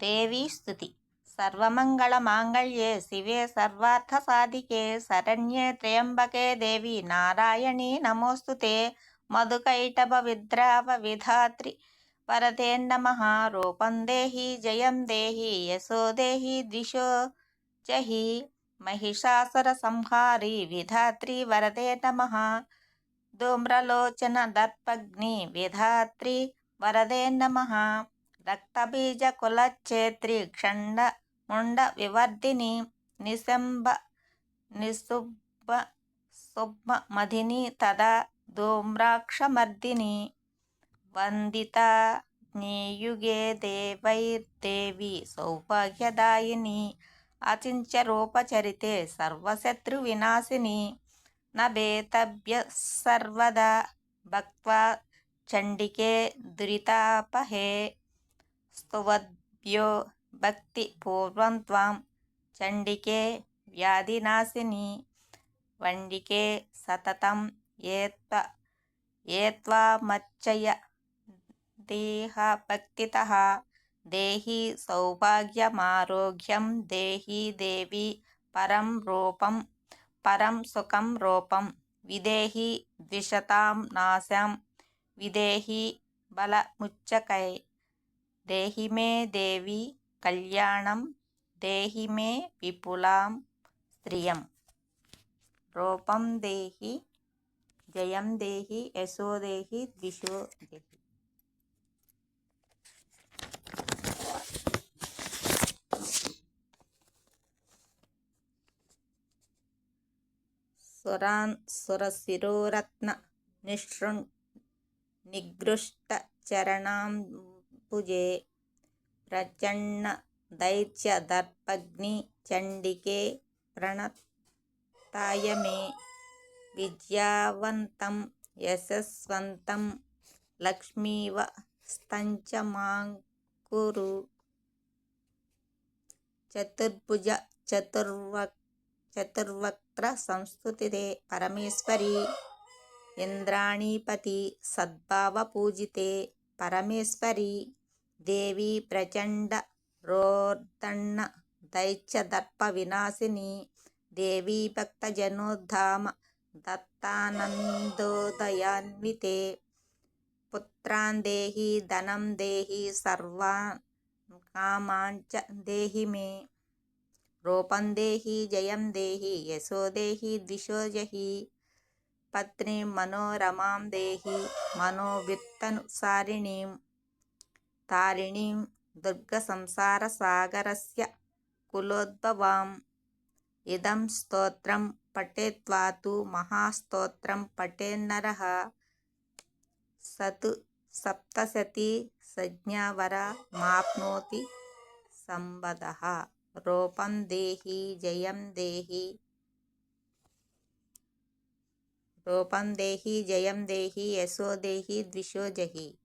దేవీ స్తుతి. సర్వమంగళమాంగళ్యే శివే సర్వార్థసాధికే శరణ్యే త్ర్యంబకే దేవి నారాయణీ నమోస్తుతే మధుకైటభ విద్రావ విధాత్రి వరదే నమః రూపం దేహి జయం దేహి యశో దేహి ద్విషో జహి మహిషాసుర సంహారి విధాత్రి వరదే నమ ధూమ్రలోచన దర్పగ్ని విధాత్రి వరదే నమ రక్తబీజ కులక్షేత్రి ఖండ ముండ వివర్ధిని నిశంబ నిశుబ్బ శుభ్మ మధిని తదా ధూమ్రాక్షమర్దిని వందిత జ్ఞేయుగే దేవైర్దేవి సౌభాగ్యదాయిని అచించ రూపచరితే సర్వశత్రు వినాశిని నభేతభ్య సర్వదా భక్వా చండికే దురితాపహే స్తువద్భ్యో భక్తి పూర్వం త్వాం చండికే వ్యాధినాశిని వండికే సతతం ఏత్వ ఏత్వా మచ్చయ దేహ భక్తితః దేహి సౌభాగ్యమారోగ్యం దేహి దేవి పరం రూపం పరం సుఖం రూపం విదేహి ద్విషతాం నాశం విదేహి బలముచ్చకై దేహి మే దేవి కళ్యాణం దేహి మే విపులాం స్త్రియం. రూపం దేహి జయం దేహి యశో దేహి ద్విషో దేహి. సురాన్ సురశిరోరత్న నిశృం నిగృష్ట చరణాం చరణాంబుజే ప్రచన్న దైత్య దర్పగ్ని చండికే ప్రణతాయ మే విద్యావంతం యశస్వంతం లక్ష్మీవ స్తంచమాంకురు చతుర్భుజ చతుర్వ చతుర్వక్త్ర సంస్థుతిదే పరమేశ్వరి. ఇంద్రాణీపతి సద్భావ పూజితే పరమేశ్వరి. దేవి ప్రచండ రోర్దన్న దైత్యదర్ప వినాశిని దేవీ భక్తజనోద్ధామ దత్తానందోదయాన్వితే. పుత్రాన్ దేహి ధనం దేహి సర్వాన్ కామాంచ దేహి మే. రూపం దేహి జయం దేహి యశో దేహి ద్విషో జహి. పత్ని మనోరమాం దేహి మనోవిత్తనుసారిణీం. తారిణీం దుర్గసంసారసాగరస్య కులోద్భవాం. ఇదం స్తోత్రం పఠేత్వాతు మహాస్తోత్రం పఠేన్నరః. సతు సప్తశతి సంజ్ఞావర మాప్నోతి సంవదః. రూపం దేహి జయం దేహి. రూపం దేహి జయం దేహి యశో దేహి ద్విషో జహి.